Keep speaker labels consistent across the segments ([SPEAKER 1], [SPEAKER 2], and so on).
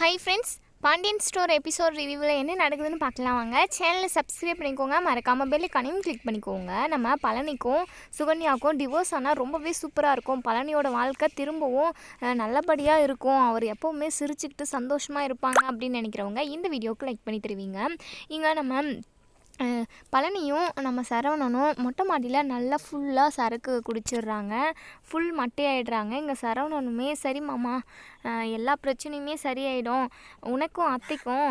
[SPEAKER 1] Hi friends Pandian store episode ரிவ்யூவில் என்ன நடக்குதுன்னு பார்க்கலாம் வாங்க. சேனலை சப்ஸ்கிரைப் பண்ணிக்கோங்க. மறக்காமல் பெல் கனையும் கிளிக் பண்ணிக்கோங்க. நம்ம பழனிக்கும் சுகன்யாவுக்கும் டிவோர்ஸ் ஆனால் ரொம்பவே சூப்பராக இருக்கும். பழனியோட வாழ்க்கை திரும்பவும் நல்லபடியாக இருக்கும். அவர் எப்போவுமே சிரிச்சுக்கிட்டு சந்தோஷமாக இருப்பாங்க அப்படின்னு நினைக்கிறவங்க இந்த வீடியோவுக்கு லைக் பண்ணி தருவீங்க. இங்கே நம்ம பழனியும் நம்ம சரவணனும் மொட்டை மாடியில் நல்லா ஃபுல்லாக சரக்கு குடிச்சிடுறாங்க. ஃபுல் மட்டையாயிடுறாங்க. இங்கே சரவணனுமே சரி மாமா எல்லா பிரச்சனையுமே சரியாயிடும். உனக்கும் அத்தைக்கும்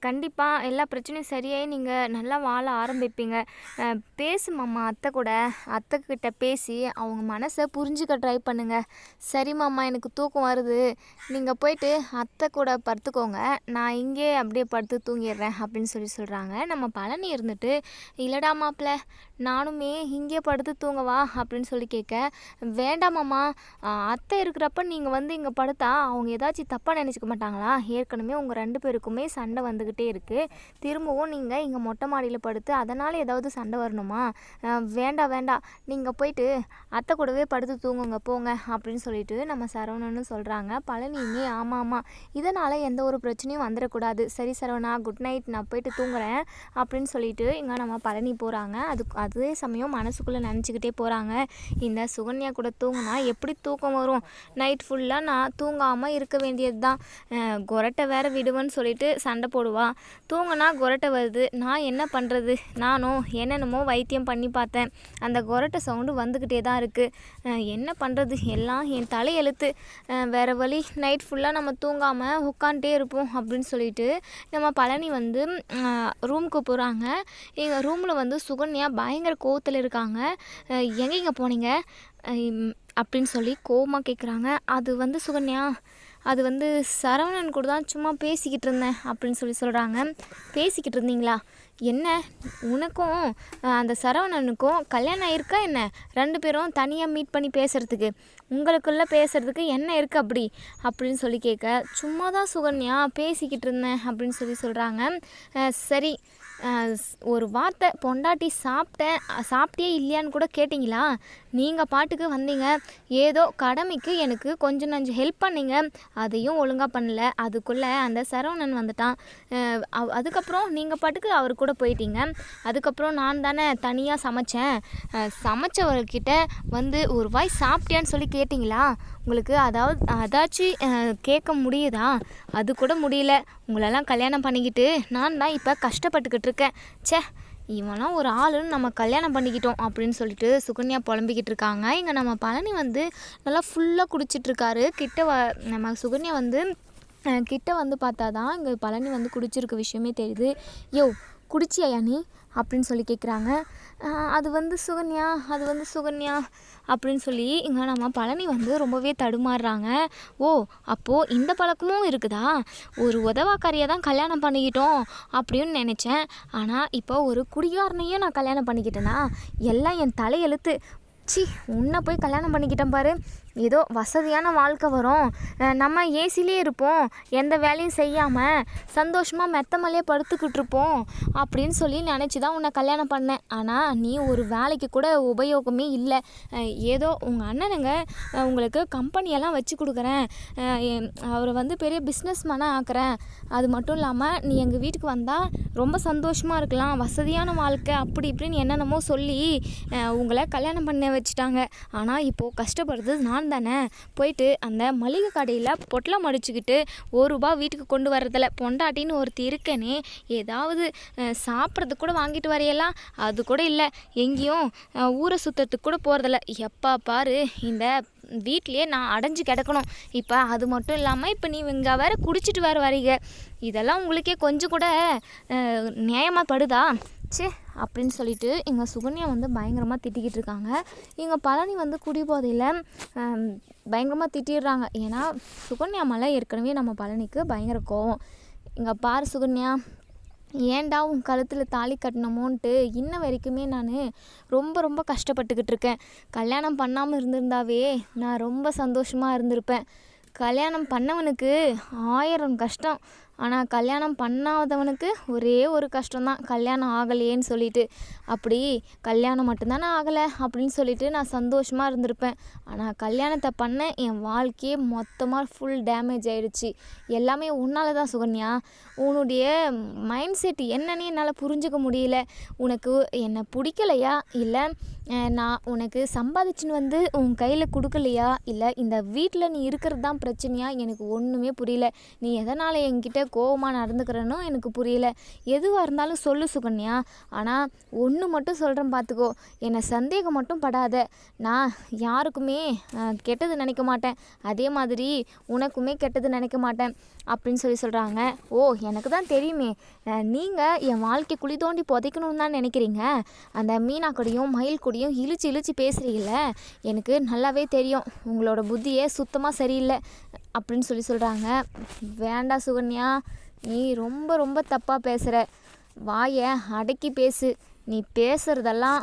[SPEAKER 1] கண்டிப்பாக எல்லா பிரச்சனையும் சரியாகி நீங்கள் நல்லா வாழ ஆரம்பிப்பீங்க. அஹ், பேசு மாமா அத்தை கூட. அத்தை கிட்ட பேசி அவங்க மனசை புரிஞ்சுக்க ட்ரை பண்ணுங்க. சரி மாமா எனக்கு தூக்கம் வருது. நீங்கள் போயிட்டு அத்தை கூட படுத்துக்கோங்க. நான் இங்கே அப்படியே படுத்து தூங்கிடுறேன் அப்படின்னு சொல்லி சொல்கிறாங்க நம்ம பழனி இருந்துட்டு இல்லடா மாப்பிள்ள நானுமே இங்கே படுத்து தூங்கவா அப்படின்னு சொல்லி கேட்க வேண்டாமாம்மா அத்தை இருக்கிறப்ப நீங்கள் வந்து இங்கே படுத்தா அவங்க ஏதாச்சும் தப்பாக நினச்சிக்க மாட்டாங்களா? ஏற்கனவே உங்கள் ரெண்டு பேருக்குமே சண்டை வந்துக்கிட்டே இருக்குது திரும்பவும் நீங்கள் இங்கே மொட்டை மாடியில் படுத்து அதனால் ஏதாவது சண்டை வரணுமா? வேண்டாம் வேண்டாம் நீங்கள் போயிட்டு அத்தை கூடவே படுத்து தூங்குங்க போங்க அப்படின்னு சொல்லிட்டு நம்ம சரவணன்னு சொல்கிறாங்க பழனியுமே ஆமாம் ஆமாம் இதனால் எந்த ஒரு பிரச்சனையும் வந்துடக்கூடாது. சரி சரவணா குட் நைட். நான் போயிட்டு தூங்குறேன் அப்படின்னு சொல்லிட்டு இங்கே நம்ம பழனி போகிறாங்க அது அதே சமயம் மனசுக்குள்ளே நினச்சிக்கிட்டே போகிறாங்க இந்த சுகன்யா கூட தூங்கினா எப்படி தூக்கம் வரும்? நைட் ஃபுல்லாக நான் தூங்க தூங்காமல் இருக்க வேண்டியது தான் கொரட்டை வேற விடுவேன்னு சொல்லிட்டு சண்டை போடுவா. தூங்கினா கொரட்டை வருது. நான் என்ன பண்ணுறது நானும் என்னென்னமோ வைத்தியம் பண்ணி பார்த்தேன். அந்த கொரட்டை சவுண்டு வந்துக்கிட்டே தான் இருக்குது என்ன பண்ணுறது எல்லாம் என் தலையெழுத்து. வேறு வேற வழி நைட் ஃபுல்லாக நம்ம தூங்காமல் உட்காந்துட்டே இருப்போம் அப்படின்னு சொல்லிட்டு நம்ம பழனி வந்து ரூமுக்கு போகிறாங்க எங்கள் ரூமில் வந்து சுகன்யா பயங்கர கோவத்தில் இருக்காங்க. எங்கெங்கே எங்கேங்க போனீங்க? அப்படின்னு சொல்லி கோபமாக கேட்குறாங்க அது வந்து சுகன்யா அது வந்து சரவணன் கூட தான் சும்மா பேசிக்கிட்டு இருந்தேன் அப்படின்னு சொல்லி சொல்கிறாங்க பேசிக்கிட்டு இருந்தீங்களா? என்ன? உனக்கும் அந்த சரவணனுக்கும் கல்யாணம் ஆயிருக்கா என்ன? ரெண்டு பேரும் தனியாக மீட் பண்ணி பேசுகிறதுக்கு உங்களுக்குள்ளே பேசுகிறதுக்கு என்ன இருக்குது அப்படி? அப்படின்னு சொல்லி கேட்க சும்மா தான் சுகன்யா பேசிக்கிட்டு இருந்தேன் அப்படின்னு சொல்லி சொல்கிறாங்க சரி. ஒரு வார்த்தை பொண்டாட்டி சாப்பிட்டேன் சாப்பிட்டே சாப்பிட்டியே இல்லையான்னு கூட கேட்டிங்களா? நீங்கள் பாட்டுக்கு வந்தீங்க. ஏதோ கடமைக்கு எனக்கு கொஞ்சம் நஞ்சு ஹெல்ப் பண்ணீங்க. அதையும் ஒழுங்காக பண்ணல. அதுக்குள்ளே அந்த சரவணன் வந்துட்டான். அவ்- அதுக்கப்புறம் நீங்கள் பாட்டுக்கு அவர் கூட போயிட்டீங்க. அதுக்கப்புறம் நான் தானே தனியாக சமைச்சேன். சமைச்சவர்கிட்ட வந்து ஒரு வாய் சாப்பிட்டியான்னு சொல்லி கேட்டிங்களா? உங்களுக்கு அதாவது அதாச்சும் கேட்க முடியுதா? அது கூட முடியல. உங்களெல்லாம் கல்யாணம் பண்ணிக்கிட்டு நான் தான் இப்போ கஷ்டப்பட்டுக்கிட்டு இருக்கேன் சே இவன்லாம் ஒரு ஆளுன்னு நம்ம கல்யாணம் பண்ணிக்கிட்டோம் அப்படின்னு சொல்லிட்டு சுகன்யா புலம்பிக்கிட்டு இருக்காங்க. இங்கே நம்ம பழனி வந்து நல்லா ஃபுல்லாக குடிச்சிட்ருக்காரு கிட்ட வ நம்ம சுகன்யா வந்து கிட்ட வந்து பார்த்தா தான் இங்கே பழனி வந்து குடிச்சிருக்க விஷயமே தெரியுது. யோ குடிச்சியா நீ? அப்படின்னு சொல்லி கேட்குறாங்க அது வந்து சுகன்யா அது வந்து சுகன்யா அப்படின்னு சொல்லி இங்கே நம்ம பழனி வந்து ரொம்பவே தடுமாறுறாங்க. ஓ அப்போது இந்த பழக்கமும் இருக்குதா? ஒரு உதவாக்காரியை தான் கல்யாணம் பண்ணிக்கிட்டோம் அப்படின்னு நினச்சேன். ஆனால் இப்போ ஒரு குடிகாரனையும் நான் கல்யாணம் பண்ணிக்கிட்டேனா? எல்லாம் என் தலையெழுத்து. சி உன்னை போய் கல்யாணம் பண்ணிக்கிட்டேன் பாரு. ஏதோ வசதியான வாழ்க்கை வரும். நம்ம ஏசிலே இருப்போம். எந்த வேலையும் செய்யாமல் சந்தோஷமாக மெத்தமலே படுத்துக்கிட்டு இருப்போம் அப்படின்னு சொல்லி நினச்சி தான் உன்னை கல்யாணம் பண்ணேன். ஆனால் நீ ஒரு வேலைக்கு கூட உபயோகமே இல்லை. ஏதோ உங்கள் அண்ணனுங்க உங்களுக்கு கம்பெனியெல்லாம் வச்சு கொடுக்குறேன். அவரை வந்து பெரிய பிஸ்னஸ் மேனாக ஆக்குறேன். அது மட்டும் இல்லாமல் நீ எங்கள் வீட்டுக்கு வந்தால் ரொம்ப சந்தோஷமாக இருக்கலாம். வசதியான வாழ்க்கை அப்படி இப்படின்னு என்னென்னமோ சொல்லி உங்களை கல்யாணம் பண்ண வச்சுட்டாங்க. ஆனால் இப்போது கஷ்டப்படுறது நான் தானே? போயிட்டு அந்த மளிகை கடையில் பொட்டலம் அடிச்சுக்கிட்டு ஒரு ரூபா வீட்டுக்கு கொண்டு வரதில்ல பொண்டாட்டின்னு ஒருத்தி இருக்கனே. ஏதாவது சாப்பிட்றதுக்கு கூட வாங்கிட்டு வரையலாம் அது கூட இல்லை. எங்கேயும் ஊரை சுத்தத்துக்கு கூட போகிறதில்ல எப்பா பாரு இந்த வீட்லேயே நான் அடைஞ்சு கிடக்கணும். இப்போ அது மட்டும் இல்லாமல் இப்போ நீ இங்கே வேறு குடிச்சிட்டு வேறு வரீங்க இதெல்லாம் உங்களுக்கே கொஞ்சம் கூட நியாயமாக படுதா? ச்சே. அப்படின்னு சொல்லிட்டு எங்கள் சுகன்யா வந்து பயங்கரமாக திட்டிக்கிட்டு இருக்காங்க. எங்கள் பழனி வந்து குடிபோதையில் பயங்கரமாக திட்டிடுறாங்க. ஏன்னா சுகன்யா மேலே ஏற்கனவே நம்ம பழனிக்கு பயங்கர கோவம். இங்கே பாரு சுகன்யா ஏன்டா உன் கழுத்தில் தாலி கட்டணுமோன்ட்டு இன்ன வரைக்குமே நான் ரொம்ப ரொம்ப கஷ்டப்பட்டுக்கிட்டு இருக்கேன். கல்யாணம் பண்ணாமல் இருந்திருந்தாவே நான் ரொம்ப சந்தோஷமாக இருந்திருப்பேன். கல்யாணம் பண்ணவனுக்கு ஆயிரம் கஷ்டம். ஆனால் கல்யாணம் பண்ணாதவனுக்கு ஒரே ஒரு கஷ்டம்தான். கல்யாணம் ஆகலையேன்னு சொல்லிட்டு அப்படி கல்யாணம் மட்டும்தானே ஆகலை? அப்படின்னு சொல்லிட்டு நான் சந்தோஷமாக இருந்திருப்பேன். ஆனால் கல்யாணத்தை பண்ண என் வாழ்க்கையே மொத்தமாக ஃபுல் டேமேஜ் ஆயிடுச்சு. எல்லாமே உன்னால தான் சுகன்யா. உன்னுடைய மைண்ட் செட் என்னன்னு என்னால் புரிஞ்சுக்க முடியல. உனக்கு என்னை பிடிக்கலையா? இல்லை நான் உனக்கு சம்பாதிச்சுன்னு வந்து உன் கையில் கொடுக்கலையா? இல்லை இந்த வீட்டில் நீ இருக்கிறது தான் பிரச்சனையா? எனக்கு ஒன்றுமே புரியல. நீ எதனால் என்கிட்ட கோவமாக நடந்துக்கிறேனும் எனக்கு புரியல. எதுவாக இருந்தாலும் சொல்லு சுகன்யா. ஆனால் ஒன்று மட்டும் சொல்கிறேன் பார்த்துக்கோ என்னை சந்தேகம் மட்டும் படாத. நான் யாருக்குமே கெட்டது நினைக்க மாட்டேன். அதே மாதிரி உனக்குமே கெட்டது நினைக்க மாட்டேன் அப்படின்னு சொல்லி சொல்கிறாங்க ஓ எனக்கு தான் தெரியுமே. நீங்கள் என் வாழ்க்கை குழி தோண்டி புதைக்கணும்னு தான் நினைக்கிறீங்க. அந்த மீனா கூடயும் மயில் கூடயும் இழிச்சு இழுச்சு பேசுகிறீங்கள எனக்கு நல்லாவே தெரியும். உங்களோட புத்தியே சுத்தமாக சரியில்லை. அப்படின்னு சொல்லி சொல்கிறாங்க வேண்டாம் சுகன்யா நீ ரொம்ப ரொம்ப தப்பாக பேசுகிற வாயை அடக்கி பேசு. நீ பேசுகிறதெல்லாம்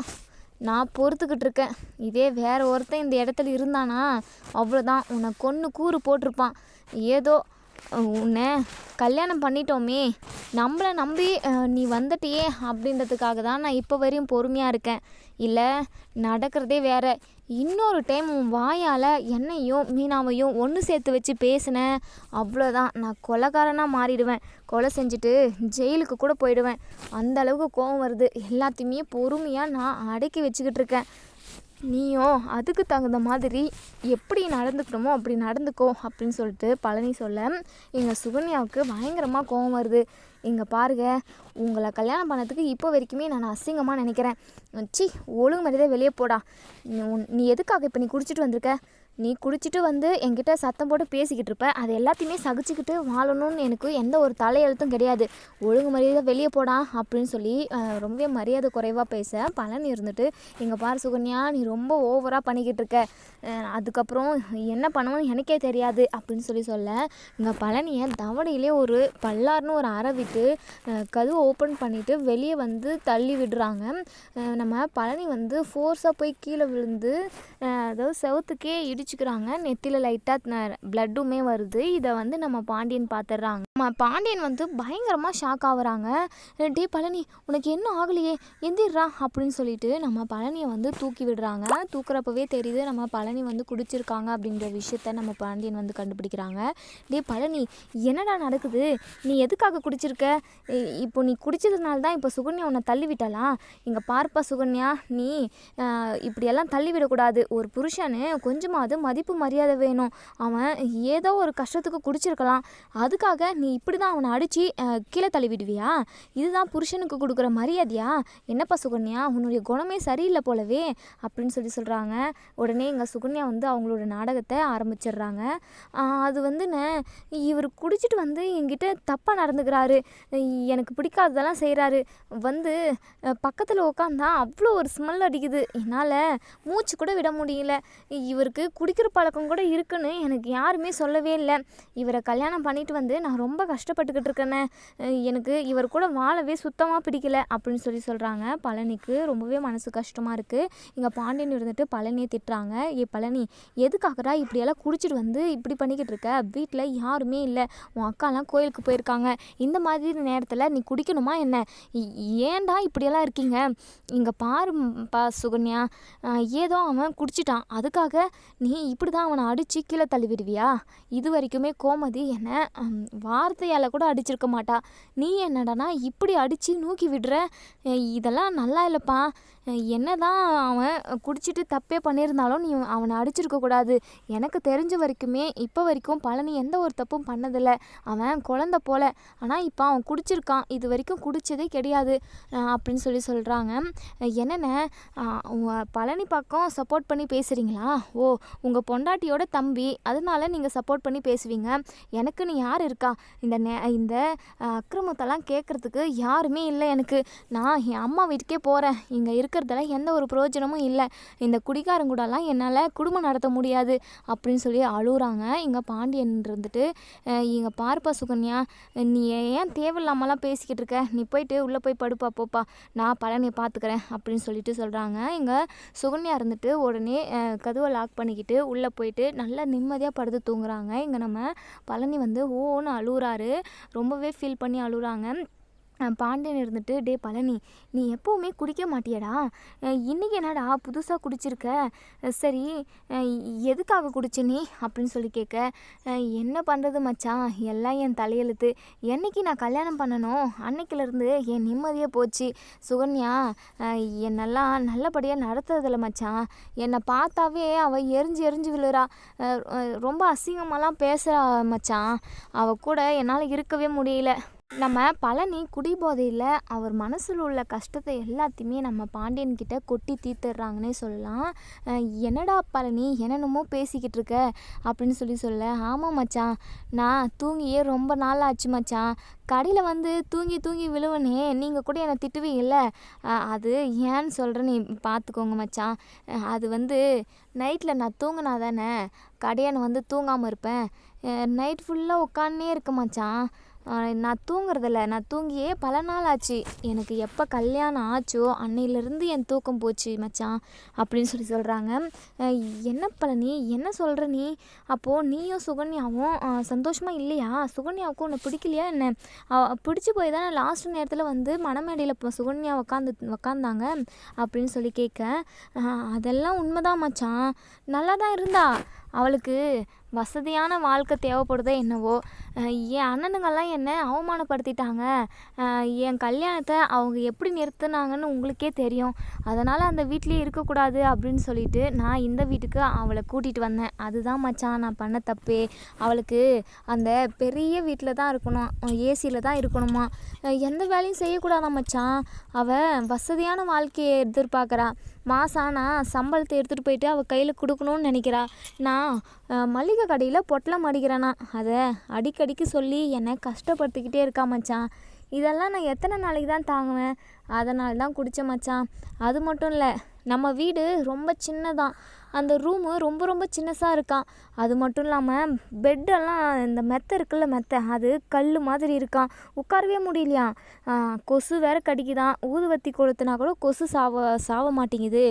[SPEAKER 1] நான் பொறுத்துக்கிட்டு இருக்கேன். இதே வேற ஒருத்தன் இந்த இடத்துல இருந்தானா அவ்வளோதான் உன்னை கொன்று கூறு போட்டிருப்பான். ஏதோ உன்னை கல்யாணம் பண்ணிட்டோமே நம்மளை நம்பி நீ வந்துட்டியே அப்படின்றதுக்காக தான் நான் இப்போ வரையும் பொறுமையாக இருக்கேன். இல்லை நடக்கிறதே வேற. இன்னொரு டைம் உன் வாயால் என்னையும் மீனாவையும் ஒன்று சேர்த்து வச்சு பேசினேன் அவ்வளோதான் நான் கொலைகாரனாக மாறிடுவேன். கொலை செஞ்சுட்டு ஜெயிலுக்கு கூட போயிடுவேன். அந்த அளவுக்கு கோவம் வருது. எல்லாத்தையுமே பொறுமையாக நான் அடக்கி வச்சுக்கிட்டு இருக்கேன். நீயும் அதுக்கு தகுந்த மாதிரி எப்படி நடந்துக்கணுமோ அப்படி நடந்துக்கோ அப்படின்னு சொல்லிட்டு பழனி சொல்ல எங்கள் சுகன்யாவுக்கு பயங்கரமாக கோவம் வருது. இங்கே பாருங்க உங்களை கல்யாணம் பண்ணதுக்கு இப்போ வரைக்குமே நான் அசிங்கமாக நினைக்கிறேன். சி ஒழுங்கு மரியாதை வெளியே போடா. நீ உன்- நீ எதுக்காக இப்போ நீ குடிச்சிட்டு வந்திருக்க? நீ குடிச்சிட்டு வந்து என்கிட்ட சத்தம் போட்டு பேசிக்கிட்டு இருப்ப. அது எல்லாத்தையுமே சகிச்சுக்கிட்டு வாழணும்னு எனக்கு எந்த ஒரு தலையெழுத்தும் கிடையாது. ஒழுங்கு மரியாதை வெளியே போடா அப்படின்னு சொல்லி ரொம்பவே ரொம்ப மரியாதை குறைவாக பேச பலன் இருந்துட்டு எங்கள் பாரு சுகன்யா நீ ரொம்ப ஓவராக பண்ணிக்கிட்டு இருக்க. அதுக்கப்புறம் என்ன பண்ணுவோன்னு எனக்கே தெரியாது. அப்படின்னு சொல்லி சொல்ல இங்கே பழனியை தவணையிலே ஒரு பல்லார்னு ஒரு அறவிட்டு விட்டு ஓப்பன் பண்ணிவிட்டு வெளியே வந்து தள்ளி விடுறாங்க. நம்ம பழனி வந்து ஃபோர்ஸாக போய் கீழே விழுந்து அதாவது செவத்துக்கே இடி இடிச்சுக்கிறாங்க நெத்தியில் லைட்டாக பிளட்டுமே வருது. இதை வந்து நம்ம பாண்டியன் பார்த்துடுறாங்க நம்ம பாண்டியன் வந்து பயங்கரமாக ஷாக் ஆகுறாங்க டே பழனி உனக்கு என்ன ஆகலையே? எந்திரா அப்படின்னு சொல்லிட்டு நம்ம பழனியை வந்து தூக்கி விடுறாங்க. தூக்குறப்பவே தெரியுது நம்ம பழனி வந்து குடிச்சிருக்காங்க அப்படின்ற விஷயத்த நம்ம பாண்டியன் வந்து கண்டுபிடிக்கிறாங்க. டே பழனி என்னடா நடக்குது? நீ எதுக்காக குடிச்சிருக்க? இப்போ நீ குடிச்சதுனால தான் இப்போ சுகன்யா உன்னை தள்ளி விட்டாளா? இங்கே பார்ப்பா சுகன்யா நீ இப்படியெல்லாம் தள்ளி விடக்கூடாது. ஒரு புருஷனு கொஞ்சமாவது மதிப்பு மரியாதை வேணும். அவன் ஏதோ ஒரு கஷ்டத்துக்கு குடிச்சிருக்கலாம். அதுக்காக நீ இப்படி தான் அவனை அடித்து கீழே தள்ளி விடுவியா இதுதான் புருஷனுக்கு கொடுக்குற மரியாதையா? என்னப்பா சுகன்யா உன்னுடைய குணமே சரியில்லை போலவே அப்படின்னு சொல்லி சொல்கிறாங்க உடனே எங்கள் சுகன்யா வந்து அவங்களோட நாடகத்தை ஆரம்பிச்சிடுறாங்க. அது வந்துண்ணே இவர் குடிச்சிட்டு வந்து என்கிட்ட தப்பாக நடந்துக்கிறாரு. எனக்கு பிடிக்காததெல்லாம் செய்கிறாரு வந்து பக்கத்தில் உட்காந்தா அவ்வளோ ஒரு ஸ்மெல் அடிக்குது. என்னால் மூச்சு கூட விட முடியல. இவருக்கு குடிக்கிற பழக்கம் கூட இருக்குன்னு எனக்கு யாருமே சொல்லவே இல்லை. இவரை கல்யாணம் பண்ணிட்டு வந்து நான் ரொம்ப கஷ்டப்பட்டுக்கிட்டு இருக்கேனே. எனக்கு இவர் கூட வாழவே சுத்தமாக பிடிக்கல அப்படின்னு சொல்லி சொல்கிறாங்க பழனிக்கு ரொம்பவே மனசு கஷ்டமாக இருக்குது இங்கே பாண்டியன் இருந்துட்டு பழனியை திட்டுறாங்க. ஏ பழனி எதுக்காகடா இப்படியெல்லாம் குடிச்சிட்டு வந்து இப்படி பண்ணிக்கிட்டு இருக்க? வீட்டில் யாருமே இல்லை. உன் அக்காலாம் கோயிலுக்கு போயிருக்காங்க. இந்த மாதிரி நேரத்தில் நீ குடிக்கணுமா என்ன? இ- ஏன்டா இப்படியெல்லாம் இருக்கீங்க? இங்கே பாரு பா சுகன்யா ஏதோ அவன் குடிச்சிட்டான். அதுக்காக நீ நீ இப்படி தான் அவனை அடித்து கீழே தள்ளிவிடுவியா? இது வரைக்குமே கோமதி என்னை வார்த்தையால் கூட அடிச்சிருக்க மாட்டா. நீ என்னடானா இப்படி அடித்து நூக்கி விடுற? இதெல்லாம் நல்லா இல்லைப்பா. என்ன தான் அவன் குடிச்சிட்டு தப்பே பண்ணியிருந்தாலும் நீ அவனை அடிச்சிருக்க கூடாது. எனக்கு தெரிஞ்ச வரைக்குமே இப்போ வரைக்கும் பழனி எந்த ஒரு தப்பும் பண்ணதில்லை. அவன் குழந்த போல. ஆனால் இப்போ அவன் குடிச்சிருக்கான். இது வரைக்கும் குடித்ததே கிடையாது அப்படின்னு சொல்லி சொல்கிறாங்க என்னென்ன பழனி பக்கம் சப்போர்ட் பண்ணி பேசுகிறீங்களா ஓ உங்கள் பொண்டாட்டியோட தம்பி அதனால நீங்கள் சப்போர்ட் பண்ணி பேசுவீங்க. எனக்குன்னு யார் இருக்கா? இந்த நே இந்த அக்கிரமத்தெல்லாம் கேட்குறதுக்கு யாருமே இல்லை எனக்கு. நான் என் அம்மா வீட்டுக்கே போகிறேன் இங்கே இருக்கிறதெல்லாம் எந்த ஒரு பிரயோஜனமும் இல்லை. இந்த குடிகாரங்கூடலாம் என்னால் குடும்பம் நடத்த முடியாது அப்படின்னு சொல்லி அழுகுறாங்க இங்கே பாண்டியன் இருந்துட்டு இங்கே பார்ப்பா சுகன்யா நீ ஏன் தேவையில்லாமலாம் பேசிக்கிட்டு இருக்க? நீ போயிட்டு உள்ளே போய் படுப்பா போப்பா. நான் பழனியை பார்த்துக்கிறேன் அப்படின்னு சொல்லிட்டு சொல்கிறாங்க இங்கே சுகன்யா இருந்துட்டு உடனே கதுவை கதவை லாக் பண்ணிக்கிட்டு சொல்லிட்டு உள்ளே போயிட்டு நல்லா நிம்மதியாக படுத்து தூங்குறாங்க. இங்கே நம்ம பழனி வந்து ஓன்னு அழுகுறாரு ரொம்பவே ஃபீல் பண்ணி அழுகுறாங்க பாண்டியன் இருந்துட்டு டே பழனி நீ எப்போவுமே குடிக்க மாட்டியடா. இன்றைக்கி இன்னைக்கு என்னடா புதுசாக குடிச்சிருக்க? சரி எதுக்காக குடிச்ச நீ? அப்படின்னு சொல்லி கேட்க என்ன பண்ணுறது மச்சான்? எல்லாம் என் தலையெழுத்து. என்னைக்கு நான் கல்யாணம் பண்ணணும்? அன்னைக்கிலேருந்து என் நிம்மதியே போச்சு. சுகன்யா என்னெல்லாம் நல்லபடியாக நடத்துறதில்ல மச்சான். என்னை பார்த்தாவே அவள் எரிஞ்சு எரிஞ்சு விழுறா. ரொம்ப அசிங்கமாலாம் பேசுகிறா மச்சான். அவள் கூட என்னால் இருக்கவே முடியல. நம்ம பழனி குடிபோதையில் அவர் மனசில் உள்ள கஷ்டத்தை எல்லாத்தையுமே நம்ம பாண்டியன்கிட்ட கொட்டி தீர்த்துடுறாங்கன்னே சொல்லலாம். என்னடா பழனி என்னென்னமோ பேசிக்கிட்டு இருக்க? அப்படின்னு சொல்லி சொல்ல ஆமாம் மச்சான் நான் தூங்கியே ரொம்ப நாள் ஆச்சு மச்சான். கடையில் வந்து தூங்கி தூங்கி விழுவனே நீங்கள் கூட என்னை திட்டுவீங்கல்ல? அது ஏன்னு சொல்கிறேன் நீ பார்த்துக்கோங்க மச்சான். அது வந்து நைட்டில் நான் தூங்கினா தானே கடையான் வந்து தூங்காமல் இருப்பேன். நைட் ஃபுல்லாக உட்காந்துனே இருக்க மச்சான். நான் தூங்குறதில்ல. நான் தூங்கியே பல நாள் ஆச்சு. எனக்கு எப்போ கல்யாணம் ஆச்சோ அன்னையிலேருந்து என் தூக்கம் போச்சு மச்சான் அப்படின்னு சொல்லி சொல்கிறாங்க என்ன பழனி என்ன சொல்கிற நீ? அப்போது நீயும் சுகன்யாவும் சந்தோஷமாக இல்லையா? சுகன்யாவுக்கும் உன்னை பிடிக்கலையா என்ன? அவ- பிடிச்சி போய் தானே லாஸ்ட் நேரத்தில் வந்து மணமேடையில் இப்போ சுகன்யா உக்காந்து உக்காந்தாங்க அப்படின்னு சொல்லி கேட்க அதெல்லாம் உண்மைதான் மச்சான். நல்லா தான் இருந்தா. அவளுக்கு வசதியான வாழ்க்கை தேவைப்படுதோ என்னவோ என் அண்ணனுங்கள்லாம் என்ன அவமானப்படுத்திட்டாங்க. என் கல்யாணத்தை அவங்க எப்படி நிறுத்துனாங்கன்னு உங்களுக்கே தெரியும். அதனால் அந்த வீட்லேயே இருக்கக்கூடாது அப்படின்னு சொல்லிட்டு நான் இந்த வீட்டுக்கு அவளை கூட்டிகிட்டு வந்தேன். அதுதான் மச்சான் நான் பண்ண தப்பே. அவளுக்கு அந்த பெரிய வீட்டில் தான் இருக்கணும். ஏசியில் தான் இருக்கணுமா? எந்த வேலையும் செய்யக்கூடாதா மச்சான். அவள் வசதியான வாழ்க்கையை எதிர்பார்க்குறா. மாதம் ஆனால் சம்பளத்தை எடுத்துகிட்டு போயிட்டு அவள் கையில் கொடுக்கணும்னு நினைக்கிறா. நான் மளிகை கடையில் பொட்டலம் அடிக்கிறேனா? அதை அடிக்கடிக்கு சொல்லி என்னை கஷ்டப்படுத்திக்கிட்டே இருக்கா மச்சான். இதெல்லாம் நான் எத்தனை நாளைக்கு தான் தாங்குவேன்? அதனால தான் குடித்தேன் மச்சான். அது மட்டும் இல்லை நம்ம வீடு ரொம்ப சின்னதான். அந்த ரூமு ரொம்ப ரொம்ப சின்னதாக இருக்கான் அது மட்டும் இல்லாமல் பெட்டெல்லாம் இந்த மெத்தை இருக்குல்ல மெத்தை அது கல் மாதிரி இருக்கான் உட்காரவே முடியலையா? கொசு வேற கடிக்குதான் ஊதுவத்தி கொளுத்துனா கூட கொசு சாவ சாவ மாட்டேங்குது.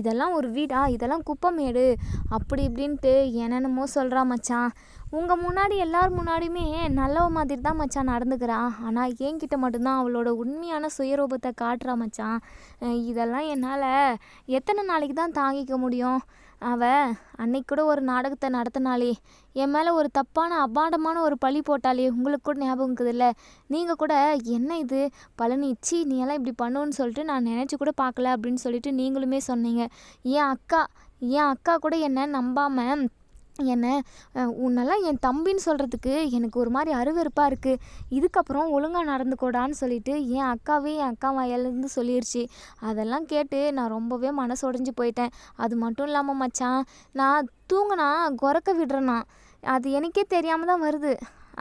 [SPEAKER 1] இதெல்லாம் ஒரு வீடா? இதெல்லாம் குப்பமேடு அப்படி இப்படின்ட்டு என்னென்னமோ சொல்கிறா மச்சான். உங்கள் முன்னாடி எல்லார் முன்னாடியுமே நல்லவ மாதிரி தான் மச்சான் நடந்துக்கிறான் ஆனால் என்கிட்ட மட்டும்தான் அவளோட உண்மையான சுயரூபத்தை காட்டுறா மச்சான். இதெல்லாம் என்னால் எத்தனை நாளைக்கு தான் தாங்கிக்க முடியும்? அவ அன்னைக்கு கூட ஒரு நாடகத்தை நடத்தினாலே என் மேலே ஒரு தப்பான அபாண்டமான ஒரு பழி போட்டாலே உங்களுக்கு கூட ஞாபகம் இருக்குதுல்ல? நீங்கள் கூட என்ன இது? பழனிச்சி நீ எல்லாம் இப்படி பண்ணுன்னு சொல்லிட்டு நான் நினச்சி கூட பார்க்கல அப்படின்னு சொல்லிட்டு நீங்களுமே சொன்னீங்க. என் அக்கா என் அக்கா கூட என்னை நம்பாமல் என்னை உன்னெல்லாம் என் தம்பின்னு சொல்கிறதுக்கு எனக்கு ஒரு மாதிரி அருவருப்பாக இருக்குது இதுக்கப்புறம் ஒழுங்காக நடந்துக்கோடான்னு சொல்லிட்டு என் அக்காவே என் அக்கா வாயிலேருந்து சொல்லிடுச்சு அதெல்லாம் கேட்டு நான் ரொம்பவே மனசு உடஞ்சி போயிட்டேன். அது மட்டும் இல்லாமல் மச்சான் நான் தூங்கினா குறக்க விடுறேனா அது எனக்கே தெரியாமல் தான் வருது.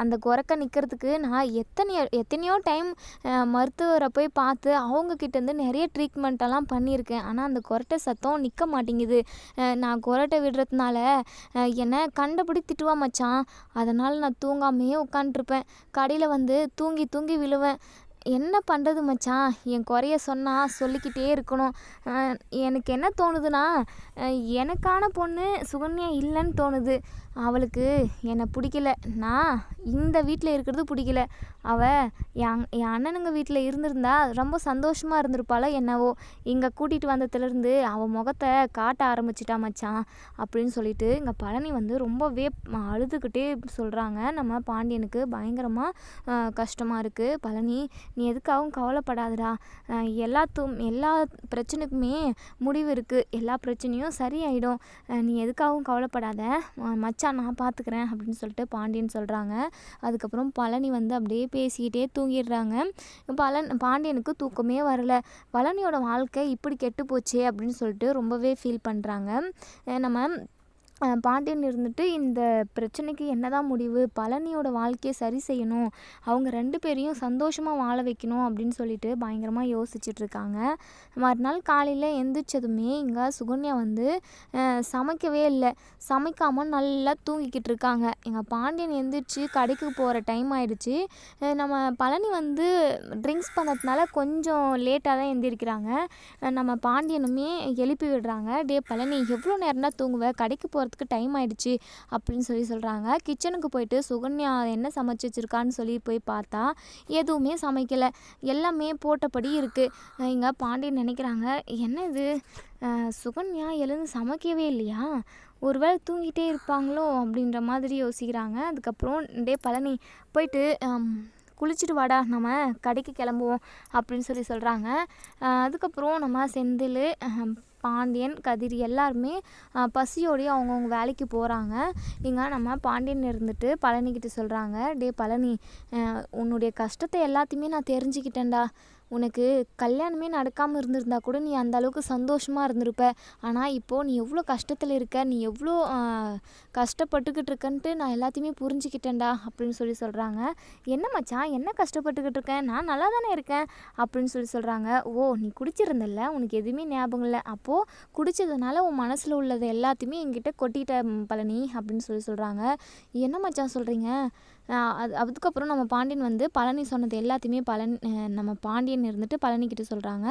[SPEAKER 1] அந்த குறக்க நிற்கிறதுக்கு நான் எத்தனையோ எத்தனையோ டைம் மருத்துவரை போய் பார்த்து அவங்க கிட்டேருந்து நிறைய ட்ரீட்மெண்ட்டெல்லாம் பண்ணியிருக்கேன். ஆனால் அந்த குரட்டை சத்தம் நிற்க மாட்டேங்குது. நான் குரட்டை விடுறதுனால என்னை கண்டபடி திட்டுவா மச்சான். அதனால் நான் தூங்காமையே உட்காண்ட்ருப்பேன் கடையில் வந்து தூங்கி தூங்கி விழுவேன். என்ன பண்ணுறது மச்சான்? என் குறைய சொன்னால் சொல்லிக்கிட்டே இருக்கணும். எனக்கு என்ன தோணுதுன்னா எனக்கான பொண்ணு சுகன்யா இல்லைன்னு தோணுது. அவளுக்கு என்னை பிடிக்கல. நான் இந்த வீட்டில் இருக்கிறது பிடிக்கல. அவள் என் என் அண்ணனுங்க வீட்டில் இருந்திருந்தா ரொம்ப சந்தோஷமாக இருந்திருப்பாளோ என்னவோ. இங்கே கூட்டிகிட்டு வந்ததுலேருந்து அவள் முகத்தை காட்ட ஆரம்பிச்சிட்டா மச்சான் அப்படின்னு சொல்லிட்டு இங்கே பழனி வந்து ரொம்பவே ம- அழுதுகிட்டே சொல்கிறாங்க நம்ம பாண்டியனுக்கு பயங்கரமாக கஷ்டமாக இருக்குது பழனி நீ எதுக்காகவும் கவலைப்படாதடா. எல்லாத்தும் எல்லா பிரச்சனைக்குமே முடிவு இருக்குது எல்லா பிரச்சனையும் சரியாயிடும். நீ எதுக்காகவும் கவலைப்படாத. மச்சான் மச்சான் நான் பார்த்துக்கிறேன் அப்படின்னு சொல்லிட்டு பாண்டியன் சொல்கிறாங்க அதுக்கப்புறம் பழனி வந்து அப்படியே பேசிக்கிட்டே தூங்கிடுறாங்க. பழன் பாண்டியனுக்கு தூக்கமே வரல. பழனியோட வாழ்க்கை இப்படி கெட்டு போச்சே அப்படின்னு சொல்லிட்டு ரொம்பவே ஃபீல் பண்ணுறாங்க நம்ம பாண்டியன் இருந்துட்டு இந்த பிரச்சனைக்கு என்னதான் முடிவு? பழனியோட வாழ்க்கையை சரி செய்யணும். அவங்க ரெண்டு பேரையும் சந்தோஷமாக வாழ வைக்கணும் அப்படின்னு சொல்லிட்டு பயங்கரமாக யோசிச்சுட்டு இருக்காங்க. மறுநாள் காலையில் எந்திரிச்சதுமே இங்கே சுகன்யா வந்து சமைக்கவே இல்லை. சமைக்காமல் நல்லா தூங்கிக்கிட்டு இருக்காங்க. எங்கள் பாண்டியன் எந்திரிச்சு கடைக்கு போகிற டைம் ஆயிடுச்சு. நம்ம பழனி வந்து ட்ரிங்க்ஸ் பண்ணதுனால கொஞ்சம் லேட்டாக தான் எந்திரிக்கிறாங்க. நம்ம பாண்டியனுமே எழுப்பி விடுறாங்க. டே பழனி எவ்வளோ நேரம் தான் தூங்குவ? கடைக்கு போகிற போகிறதுக்கு டைம் ஆயிடுச்சு அப்படின்னு சொல்லி சொல்கிறாங்க கிச்சனுக்கு போயிட்டு சுகன்யா என்ன சமைச்சு வச்சுருக்கான்னு சொல்லி போய் பார்த்தா எதுவுமே சமைக்கலை. எல்லாமே போட்டபடி இருக்குது இங்கே பாண்டியன் நினைக்கிறாங்க என்ன இது? சுகன்யா எழுந்து சமைக்கவே இல்லையா? ஒருவேளை தூங்கிட்டே இருப்பாங்களோ? அப்படின்ற மாதிரி யோசிக்கிறாங்க. அதுக்கப்புறம் டே பழனி போயிட்டு குளிச்சுட்டு வாடா. நம்ம கடைக்கு கிளம்புவோம். அப்படின்னு சொல்லி சொல்கிறாங்க அதுக்கப்புறம் நம்ம செந்தில் பாண்டியன் கதிர் எல்லாருமே பசியோடையே அவங்கவுங்க வேலைக்கு போகிறாங்க இங்கே நம்ம பாண்டியன் இருந்துட்டு பழனிக்கிட்ட சொல்கிறாங்க டே பழனி அஹ், உன்னுடைய கஷ்டத்தை எல்லாத்தையுமே நான் தெரிஞ்சுக்கிட்டேன்டா. உனக்கு கல்யாணமே நடக்காமல் இருந்திருந்தா கூட நீ அந்த அளவுக்கு சந்தோஷமாக இருந்திருப்ப. ஆனால் இப்போது நீ எவ்வளோ கஷ்டத்தில் இருக்க நீ எவ்வளோ கஷ்டப்பட்டுக்கிட்டு இருக்கன்ட்டு நான் எல்லாத்தையுமே புரிஞ்சுக்கிட்டேன்டா அப்படின்னு சொல்லி சொல்கிறாங்க என்ன மச்சான் என்ன கஷ்டப்பட்டுக்கிட்டு இருக்கேன் நான் நல்லா தானே இருக்கேன் அப்படின்னு சொல்லி சொல்கிறாங்க ஓ நீ குடிச்சிருந்தல்ல? உனக்கு எதுவுமே ஞாபகம் இல்லை. அப்போது குடித்ததுனால உன் மனசில் உள்ளது எல்லாத்தையுமே என்கிட்ட கொட்டிட்ட பழனி அப்படின்னு சொல்லி சொல்கிறாங்க என்ன மச்சான் சொல்கிறீங்க அது அதுக்கப்புறம் நம்ம பாண்டியன் வந்து பழனி சொன்னது எல்லாத்தையுமே பழனி நம்ம பாண்டியன் இருந்துட்டு பழனிக்கிட்ட சொல்கிறாங்க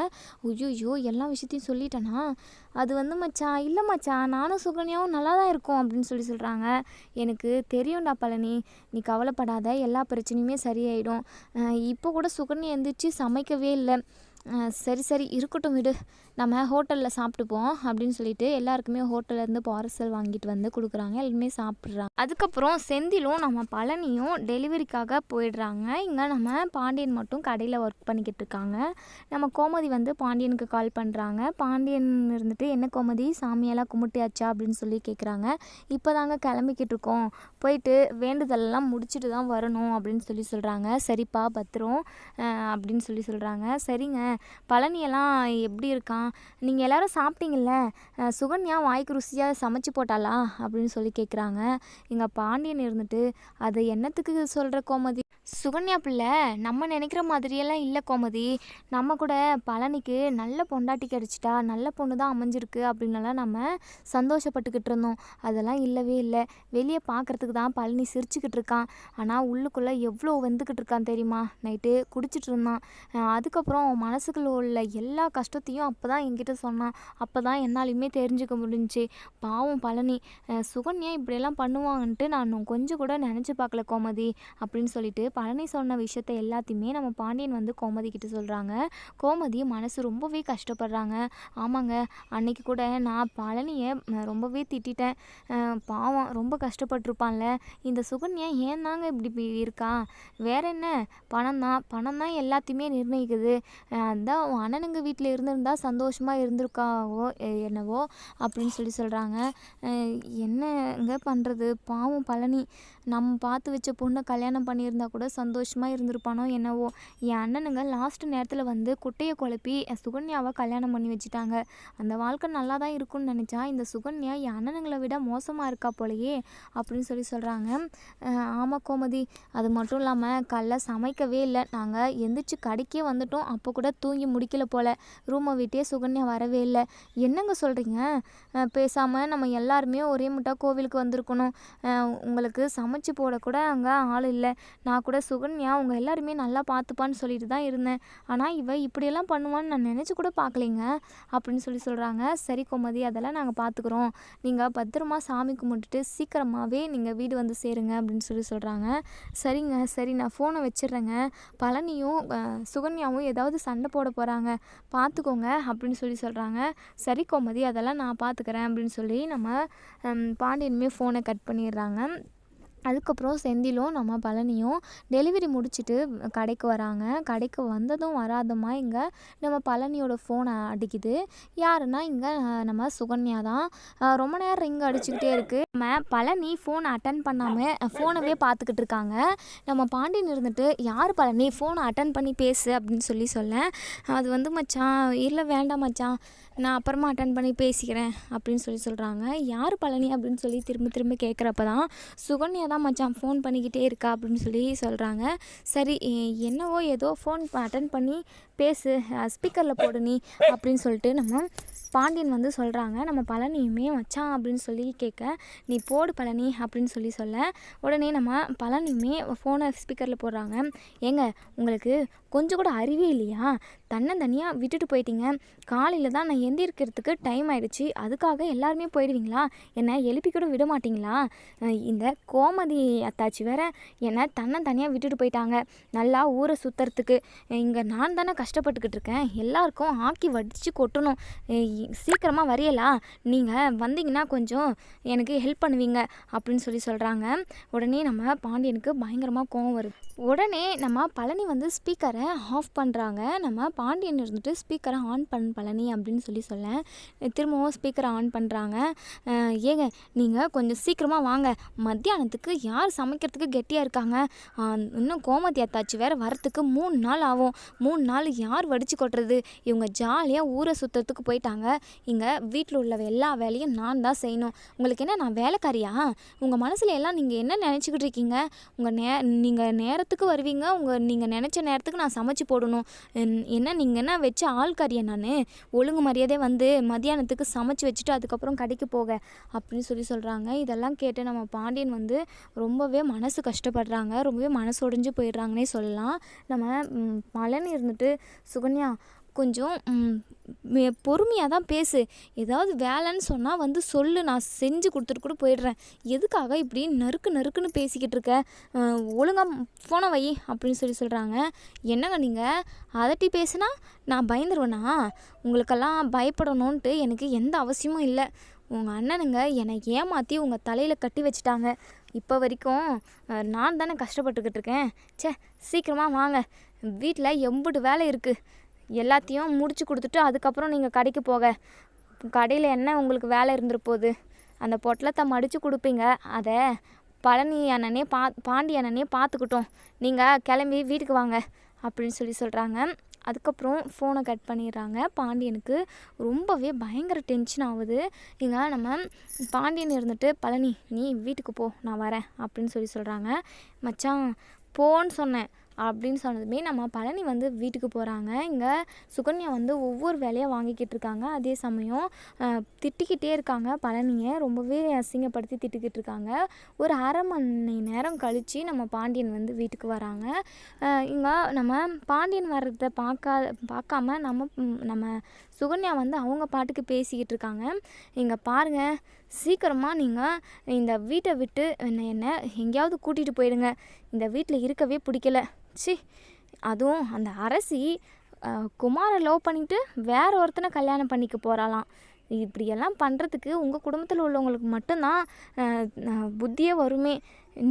[SPEAKER 1] ஐயோ எல்லா விஷயத்தையும் சொல்லிட்டேனா? அது வந்து மச்சான் இல்லை மச்சான் நானும் சுகன்யாவும் நல்லா தான் இருக்கும் அப்படின்னு சொல்லி சொல்கிறாங்க எனக்கு தெரியும்டா பழனி நீ கவலைப்படாத எல்லா பிரச்சனையுமே சரியாயிடும். இப்போ கூட சுகன்யா எந்திரிச்சு சமைக்கவே இல்லை. சரி சரி இருக்கட்டும் விடு. நம்ம ஹோட்டலில் சாப்பிட்டுப்போம் அப்படின்னு சொல்லிட்டு எல்லாருக்குமே ஹோட்டல்லேருந்து பார்சல் வாங்கிட்டு வந்து கொடுக்குறாங்க. எல்லாருமே சாப்பிட்றாங்க. அதுக்கப்புறம் செந்திலும் நம்ம பழனியும் டெலிவரிக்காக போயிடுறாங்க. இங்கே நம்ம பாண்டியன் மட்டும் கடையில் ஒர்க் பண்ணிக்கிட்டு இருக்காங்க. நம்ம கோமதி வந்து பாண்டியனுக்கு கால் பண்ணுறாங்க பாண்டியன் இருந்துட்டு என்ன கோமதி? சாமியெல்லாம் கும்பிட்டியாச்சா? அப்படின்னு சொல்லி கேட்குறாங்க இப்போ தாங்க கிளம்பிக்கிட்டு இருக்கோம். போயிட்டு வேண்டுதலெல்லாம் முடிச்சுட்டு தான் வரணும் அப்படின்னு சொல்லி சொல்கிறாங்க சரிப்பா பத்திரம் அப்படின்னு சொல்லி சொல்கிறாங்க சரிங்க. பழனியெல்லாம் எப்படி இருக்கான்? நீங்கள் எல்லாரும் சாப்பிட்டீங்கல்ல? சுகன்யா வாய்க்கு ருசியாக சமைச்சு போட்டாளா? அப்படின்னு சொல்லி கேட்குறாங்க எங்கள் பாண்டியன் இருந்துட்டு அதை என்னத்துக்கு சொல்கிற கோமதி? சுகன்யா பிள்ளை நம்ம நினைக்கிற மாதிரியெல்லாம் இல்லை கோமதி. நம்ம கூட பழனிக்கு நல்ல பொண்டாட்டி கிடச்சிட்டா நல்ல பொண்ணு தான் அமைஞ்சிருக்கு அப்படின்னலாம் நம்ம சந்தோஷப்பட்டுக்கிட்டு இருந்தோம். அதெல்லாம் இல்லவே இல்லை. வெளியே பார்க்குறதுக்கு தான் பழனி சிரிச்சுக்கிட்டு இருக்கான். ஆனால் உள்ளுக்குள்ளே எவ்வளோ வெந்துக்கிட்டு இருக்கான் தெரியுமா? நைட்டு குடிச்சிட்டு இருந்தான். அதுக்கப்புறம் மனசுக்குள்ள உள்ள எல்லா கஷ்டத்தையும் அப்போ தான் என்கிட்ட சொன்னான். அப்போ தான் என்னாலையுமே தெரிஞ்சுக்க முடிஞ்சு பாவம் பழனி. சுகன்யா இப்படியெல்லாம் பண்ணுவாங்கன்ட்டு நான் கொஞ்சம் கூட நினச்சி பார்க்கல கோமதி அப்படின்னு சொல்லிட்டு பழனி சொன்ன விஷயத்த எல்லாத்தையுமே நம்ம பாண்டியன் வந்து கோமதி கிட்ட சொல்கிறாங்க கோமதி மனசு ரொம்பவே கஷ்டப்படுறாங்க. ஆமாங்க அன்னைக்கு கூட நான் பழனியை ரொம்பவே திட்டிட்டேன். பாவம் ரொம்ப கஷ்டப்பட்டிருப்பான்ல. இந்த சுகன்யா ஏன் தாங்க இப்படி இப்படி இருக்கா? வேற என்ன? பணம் தான் பணம் தான் எல்லாத்தையுமே நிர்ணயிக்குது. அதான் உன் அண்ணனுங்க வீட்டில் இருந்திருந்தா சந்தோஷமாக இருந்திருக்காவோ என்னவோ அப்படின்னு சொல்லி சொல்கிறாங்க என்னங்க பண்ணுறது பாவம் பழனி. நம்ம பார்த்து வச்ச பொண்ணை கல்யாணம் பண்ணியிருந்தா கூட சந்தோஷமாக இருந்திருப்பானோ என்னவோ. என் அண்ணனுங்க லாஸ்ட் நேரத்தில் வந்து குட்டையை குழப்பி என் சுகன்யாவை கல்யாணம் பண்ணி வச்சுட்டாங்க. அந்த வாழ்க்கை நல்லா தான் இருக்கும்னு நினச்சா இந்த சுகன்யா என் அண்ணனுங்களை விட மோசமாக இருக்கா போலையே அப்படின்னு சொல்லி சொல்கிறாங்க ஆமாம் கோமதி. அது மட்டும் இல்லாமல் காலைல சமைக்கவே இல்லை. நாங்கள் எந்திரிச்சு கடைக்கே வந்துட்டோம். அப்போ கூட தூங்கி முடிக்கல போல். ரூமை விட்டே சுகன்யா வரவே இல்லை. என்னங்க சொல்கிறீங்க பேசாமல் நம்ம எல்லாருமே ஒரே முட்டா கோவிலுக்கு வந்திருக்கணும். உங்களுக்கு சம சமைச்சு போடக்கூட அங்கே ஆள் இல்லை. நான் கூட சுகன்யா அவங்க எல்லாருமே நல்லா பார்த்துப்பான்னு சொல்லிட்டு தான் இருந்தேன். ஆனால் இவ இப்படியெல்லாம் பண்ணுவான்னு நான் நினச்சி கூட பார்க்கலைங்க அப்படின்னு சொல்லி சொல்கிறாங்க சரி கோமதி அதெல்லாம் நாங்கள் பார்த்துக்குறோம் நீங்கள் பத்திரமா சாமி கும்பிட்டுட்டு சீக்கிரமாகவே நீங்கள் வீடு வந்து சேருங்க அப்படின்னு சொல்லி சொல்கிறாங்க சரிங்க சரி நான் ஃபோனை வச்சிடுறேங்க. பழனியும் சுகன்யாவும் ஏதாவது சண்டை போட போகிறாங்க பார்த்துக்கோங்க அப்படின்னு சொல்லி சொல்கிறாங்க சரி கோமதி அதெல்லாம் நான் பார்த்துக்கிறேன் அப்படின்னு சொல்லி நம்ம பாண்டியனுமே ஃபோனை கட் பண்ணிடுறாங்க. அதுக்கப்புறம் செந்திலும் நம்ம பழனியும் டெலிவரி முடிச்சுட்டு கடைக்கு வராங்க. கடைக்கு வந்ததும் வராதுமா இங்கே. நம்ம பழனியோட ஃபோனை அடிக்குது. யாருன்னா இங்கே நம்ம சுகன்யா தான். ரொம்ப நேரம் ரிங் அடிச்சுக்கிட்டே இருக்குது நம்ம பழனி ஃபோனை அட்டன் பண்ணாமல் ஃபோனவே பார்த்துக்கிட்டு இருக்காங்க. நம்ம பாண்டியன் இருந்துட்டு யார் பழனி? ஃபோனை அட்டன் பண்ணி பேசு அப்படின்னு சொல்லி சொல்ல. அது வந்து மச்சான் இல்லை வேண்டாம் மச்சான். நான் அப்புறமா அட்டன் பண்ணி பேசிக்கிறேன் அப்படின்னு சொல்லி சொல்கிறாங்க யார் பழனி? அப்படின்னு சொல்லி திரும்ப திரும்ப கேட்குறப்ப தான் சுகன்யா தான் மச்சான் ஃபோன் பண்ணிக்கிட்டே இருக்கா அப்படின்னு சொல்லி சொல்கிறாங்க சரி என்னவோ ஏதோ ஃபோன் அட்டன் பண்ணி பேசு ஸ்பீக்கரில் போடு நீ அப்படின்னு சொல்லிட்டு நம்ம பாண்டியன் வந்து சொல்கிறாங்க நம்ம பழனியுமே மச்சான் அப்படின்னு சொல்லி கேட்க நீ போடு பழனி அப்படின்னு சொல்லி சொல்ல. உடனே நம்ம பழனியுமே ஃபோனை ஸ்பீக்கரில் போடுறாங்க. ஏங்க உங்களுக்கு கொஞ்சம் கூட அறிவே இல்லையா? தன்னந்தனியாக விட்டுட்டு போயிட்டீங்க. காலையில் தான் நான்
[SPEAKER 2] எந்திரிக்கிறதுக்கு டைம் ஆயிடுச்சு. அதுக்காக எல்லாருமே போயிடுவீங்களா? என்னை எழுப்பி கூட விட மாட்டீங்களா? இந்த கோமதி அத்தாச்சி வேற என்னை தன்னை தனியாக விட்டுட்டு போயிட்டாங்க. நல்லா ஊரை சுற்றுறதுக்கு இங்கே நான் தானே கஷ்டப்பட்டுக்கிட்டு இருக்கேன். எல்லாருக்கும் ஆக்கி வடித்து கொட்டணும். சீக்கிரமாக வரையலா? நீங்கள் வந்தீங்கன்னா கொஞ்சம் எனக்கு ஹெல்ப் பண்ணுவீங்க அப்படின்னு சொல்லி சொல்கிறாங்க உடனே நம்ம பாண்டியனுக்கு பயங்கரமாக கோவம் வருது. உடனே நம்ம பழனி வந்து ஸ்பீக்கரை ஆஃப் பண்ணுறாங்க நம்ம பாண்டியன் இருந்துட்டு ஸ்பீக்கரை ஆன் பண்ண பழனி அப்படின்னு சொல்லி சொல்ல திரும்பவும் ஸ்பீக்கரை ஆன் பண்ணுறாங்க ஏங்க நீங்கள் கொஞ்சம் சீக்கிரமாக வாங்க. மத்தியானத்துக்கு யார் சமைக்கிறதுக்கு கெட்டியாக இருக்காங்க? இன்னும் கோமதி அத்தாச்சி வேறு வரத்துக்கு மூணு நாள் ஆகும். மூணு நாள் யார் வடித்து கொட்டுறது? இவங்க ஜாலியாக ஊரை சுற்றுறதுக்கு போயிட்டாங்க. இங்கே வீட்டில் உள்ள எல்லா வேலையும் நான் தான் செய்யணும். உங்களுக்கு என்ன நான் வேலைக்காரியா? உங்கள் மனசில் எல்லாம் நீங்கள் என்ன நினச்சிக்கிட்டு இருக்கீங்க? உங்கள் நே நீங்கள் நேரத்துக்கு வருவீங்க. உங்கள் நீங்கள் நினச்ச நேரத்துக்கு நான் சமைச்சு போடணும். என்- என்ன நீங்கள் என்ன வச்ச ஆள்காரியா நான்? ஒழுங்கு மரியாதையே வந்து மதியானத்துக்கு சமைச்சு வச்சுட்டு அதுக்கப்புறம் கடைக்கு போக அப்படின்னு சொல்லி சொல்கிறாங்க இதெல்லாம் கேட்டு நம்ம பாண்டியன் வந்து ரொம்பவே மனசு கஷ்டப்படுறாங்க. ரொம்பவே மனசு உடைஞ்சு போயிடுறாங்கன்னே சொல்லலாம். நம்ம ம், பழனி இருந்துட்டு சுகன்யா கொஞ்சம் பொறுமையாக தான் பேசு. ஏதாவது வேலைன்னு சொன்னால் வந்து சொல்லு நான் செஞ்சு கொடுத்துட்டு கூட போயிடுறேன். எதுக்காக இப்படி நறுக்கு நறுக்குன்னு பேசிக்கிட்டு இருக்க? ஒழுங்காக ஃபோனை வை அப்படின்னு சொல்லி சொல்கிறாங்க என்னங்க நீங்கள் அதட்டி பேசுனா நான் பயந்துருவேனா? உங்களுக்கெல்லாம் பயப்படணுன்ட்டு எனக்கு எந்த அவசியமும் இல்லை. உங்கள் அண்ணனுங்க என்னை ஏமாற்றி உங்கள் தலையில் கட்டி வச்சுட்டாங்க. இப்போ வரைக்கும் நான் தானே கஷ்டப்பட்டுக்கிட்டு இருக்கேன். சே சீக்கிரமாக வாங்க. வீட்டில் எம்பிட்டு வேலை இருக்குது எல்லாத்தையும் முடிச்சு கொடுத்துட்டு அதுக்கப்புறம் நீங்கள் கடைக்கு போக. கடையில் என்ன உங்களுக்கு வேலை இருந்துருப்போகுது அந்த பொட்டலத்தை மடித்து கொடுப்பீங்க. அதை பழனி அண்ணனே பா பாண்டி அண்ணனே பார்த்துக்கிட்டோம். நீங்கள் கிளம்பி வீட்டுக்கு வாங்க அப்படின்னு சொல்லி சொல்கிறாங்க அதுக்கப்புறம் ஃபோனை கட் பண்ணிடுறாங்க. பாண்டியனுக்கு ரொம்பவே பயங்கர டென்ஷன் ஆகுது. இங்கே நம்ம பாண்டியன் இருந்துட்டு பழனி நீ வீட்டுக்கு போ நான் வரேன் அப்படின்னு சொல்லி சொல்கிறாங்க மச்சான் போன்னு சொன்னேன். அப்படின்னு சொன்னதுமே நம்ம பழனி வந்து வீட்டுக்கு போகிறாங்க இங்கே சுகன்யா வந்து ஒவ்வொரு வேலையாக வாங்கிக்கிட்டு இருக்காங்க. அதே சமயம் திட்டிக்கிட்டே இருக்காங்க பழனியை. ரொம்பவே அசிங்கப்படுத்தி திட்டிக்கிட்டு இருக்காங்க. ஒரு அரை மணி நேரம் கழித்து நம்ம பாண்டியன் வந்து வீட்டுக்கு வராங்க. இங்கே நம்ம பாண்டியன் வர்றதை பார்க்கா பார்க்காம நம்ம நம்ம சுகன்யா வந்து அவங்க பாட்டுக்கு பேசிக்கிட்டு இருக்காங்க. இங்கே பாருங்கள் சீக்கிரமாக நீங்கள் இந்த வீட்டை விட்டு என்ன என்ன எங்கேயாவது கூட்டிகிட்டு போயிடுங்க. இந்த வீட்டில் இருக்கவே பிடிக்கல. சி அதுவும் அந்த அரசி குமாரை லவ் பண்ணிவிட்டு வேற ஒருத்தனை கல்யாணம் பண்ணிக்க போகிறாளாம் இப்படியெல்லாம் பண்ணுறதுக்கு உங்கள் குடும்பத்தில் உள்ளவங்களுக்கு மட்டும்தான் புத்தியே வருமே.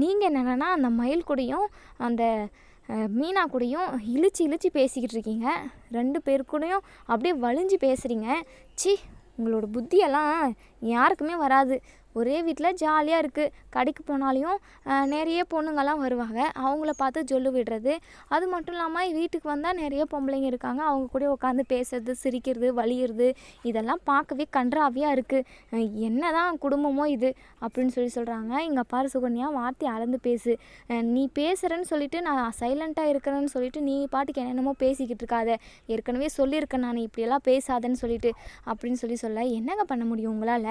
[SPEAKER 2] நீங்கள் என்னென்னா அந்த மயில் கூடயும் அந்த மீனா கூடயும் இழிச்சு இழிச்சு பேசிக்கிட்டு இருக்கீங்க. ரெண்டு பேர் கூடயும் அப்படியே வலிஞ்சு பேசுகிறீங்க சி உங்களோட புத்தியெல்லாம் யாருக்குமே வராது. ஒரே வீட்டில் ஜாலியாக இருக்குது கடைக்கு போனாலையும் நிறைய பொண்ணுங்கள்லாம் வருவாங்க. அவங்கள பார்த்து ஜொல்லு விடுறது. அது மட்டும் இல்லாமல் வீட்டுக்கு வந்தால் நிறைய பொம்பளைங்க இருக்காங்க. அவங்க கூட உட்காந்து பேசுறது சிரிக்கிறது வலியுறது இதெல்லாம் பார்க்கவே கன்றாவியாக இருக்குது என்ன தான் குடும்பமோ இது அப்படின்னு சொல்லி சொல்கிறாங்க இங்கே பாரு சுகன்யா வார்த்தை அளந்து பேசு. நீ பேசுகிறேன்னு சொல்லிட்டு நான் சைலண்ட்டாக இருக்கிறேன்னு சொல்லிட்டு நீ பாட்டுக்கு என்னென்னமோ பேசிக்கிட்டு இருக்காத. ஏற்கனவே சொல்லியிருக்கேன் நான் இப்படியெல்லாம் பேசாதேன்னு சொல்லிட்டு அப்படின்னு சொல்லி சொல்ல என்னங்க பண்ண முடியும் உங்களால்?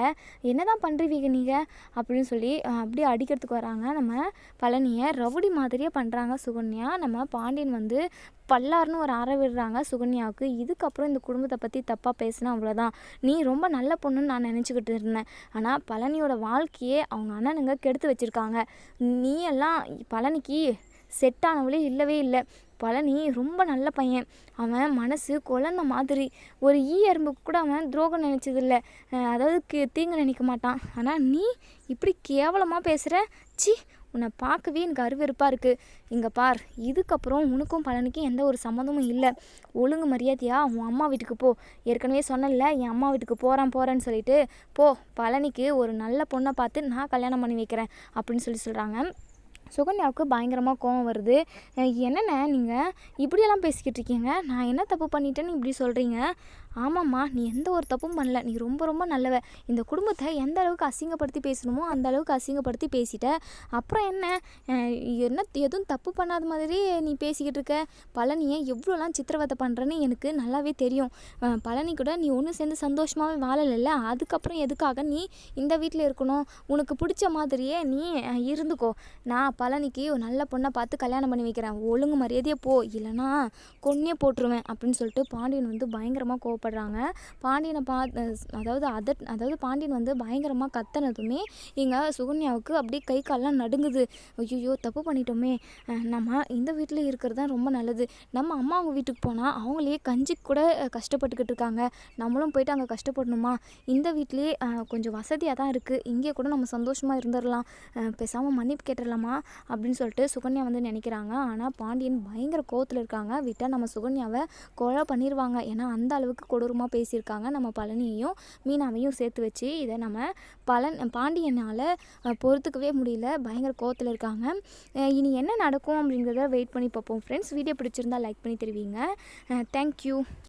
[SPEAKER 2] என்ன தான் பண்ணுறீங்க பழனிக அப்படின்னு சொல்லி அப்படியே அடிக்கிறதுக்கு வராங்க. நம்ம பழனியை ரவுடி மாதிரியே பண்ணுறாங்க சுகன்யா. நம்ம பாண்டியன் வந்து பல்லார்னு ஒரு அற விடுறாங்க சுகன்யாவுக்கு. இதுக்கப்புறம் இந்த குடும்பத்தை பற்றி தப்பாக பேசினா அவ்வளோதான் நீ ரொம்ப நல்ல பொண்ணுன்னு நான் நினச்சிக்கிட்டு இருந்தேன். ஆனால் பழனியோட வாழ்க்கையே அவங்க அண்ணனுங்க கெடுத்து வச்சுருக்காங்க. நீ எல்லாம் பழனிக்கு செட்டானவளே இல்லவே இல்லை. பழனி ரொம்ப நல்ல பையன். அவன் மனசு குழந்த மாதிரி. ஒரு ஈ எறும்புக்கு கூட அவன் துரோகம் நினச்சதில்ல. அதாவது கி- தீங்கு நினைக்க மாட்டான். ஆனால் நீ இப்படி கேவலமாக பேசுகிற சி உன்னை பார்க்கவே எனக்கு அருவெருப்பாக இருக்குது இங்கே பார் இதுக்கப்புறம் உனக்கும் பழனிக்கும் எந்த ஒரு சம்மந்தமும் இல்லை. ஒழுங்கு மரியாதையா உன் அம்மா வீட்டுக்கு போ. ஏற்கனவே சொன்னல என் அம்மா வீட்டுக்கு போகிறான் போகிறேன்னு சொல்லிட்டு. போ பழனிக்கு ஒரு நல்ல பொண்ணை பார்த்து நான் கல்யாணம் பண்ணி வைக்கிறேன் அப்படின்னு சொல்லி சொல்கிறாங்க சுகன்யாவுக்கு பயங்கரமாக கோவம் வருது. என்னென்ன என்னண்ணே நீங்கள் இப்படியெல்லாம் பேசிக்கிட்டு இருக்கீங்க. நான் என்ன தப்பு பண்ணிட்டேன்னு இப்படி சொல்கிறீங்க ஆமாம்மா நீ எந்த ஒரு தப்பும் பண்ணல. நீ ரொம்ப ரொம்ப நல்லவ. இந்த குடும்பத்தை எந்த அளவுக்கு அசிங்கப்படுத்தி பேசணுமோ அந்த அளவுக்கு அசிங்கப்படுத்தி பேசிட்ட. அப்புறம் என்ன? என்ன எதுவும் தப்பு பண்ணாத மாதிரி நீ பேசிக்கிட்டு இருக்க. பழனியை எவ்வளோலாம் சித்திரவதை பண்ணுறேன்னு எனக்கு நல்லாவே தெரியும். பழனி கூட நீ ஒன்று சேர்ந்து சந்தோஷமாகவே வாழலைல்ல? அதுக்கப்புறம் எதுக்காக நீ இந்த வீட்டில் இருக்கணும்? உனக்கு பிடிச்ச மாதிரியே நீ இருந்துக்கோ. நான் பழனிக்கு ஒரு நல்ல பொண்ணை பார்த்து கல்யாணம் பண்ணி வைக்கிறேன். ஒழுங்கு மரியாதையே போ. இல்லைனா கொன்னே போட்டுருவேன் அப்படின்னு சொல்லிட்டு பாண்டியன் வந்து பயங்கரமாக கோவப்படுறாங்க கோவப்படுறாங்க பாண்டியனை பா அதாவது அதட் அதாவது பாண்டியன் வந்து பயங்கரமாக கத்தனதுமே இங்கே சுகன்யாவுக்கு அப்படியே கை கால்லாம் நடுங்குது. ஐயோ தப்பு பண்ணிட்டோமே. நம்ம இந்த வீட்டில் இருக்கிறது தான் ரொம்ப நல்லது. நம்ம அம்மா அவங்க வீட்டுக்கு போனால் அவங்களே கஞ்சி கூட கஷ்டப்பட்டுக்கிட்டு இருக்காங்க. நம்மளும் போயிட்டு அங்கே கஷ்டப்படணுமா? இந்த வீட்டிலே கொஞ்சம் வசதியாக தான் இருக்குது இங்கே கூட நம்ம சந்தோஷமாக இருந்துடலாம் பேசாமல் மன்னிப்பு கேட்டுடலாமா அப்படின்னு சொல்லிட்டு சுகன்யா வந்து நினைக்கிறாங்க. ஆனால் பாண்டியன் பயங்கர கோவத்தில் இருக்காங்க. விட்டால் நம்ம சுகன்யாவை கொலை பண்ணிடுவாங்க ஏன்னா அந்த அளவுக்கு கொடூரமாக பேசியிருக்காங்க. நம்ம பழனியையும் மீனாவையும் சேர்த்து வச்சு இதை நம்ம பழன் பாண்டியனால் பொறுத்துக்கவே முடியல. பயங்கர கோவத்தில் இருக்காங்க. இனி என்ன நடக்கும் அப்படிங்கிறத வெயிட் பண்ணி பார்ப்போம் ஃப்ரெண்ட்ஸ் வீடியோ பிடிச்சிருந்தா லைக் பண்ணி தருவீங்க. தேங்க்யூ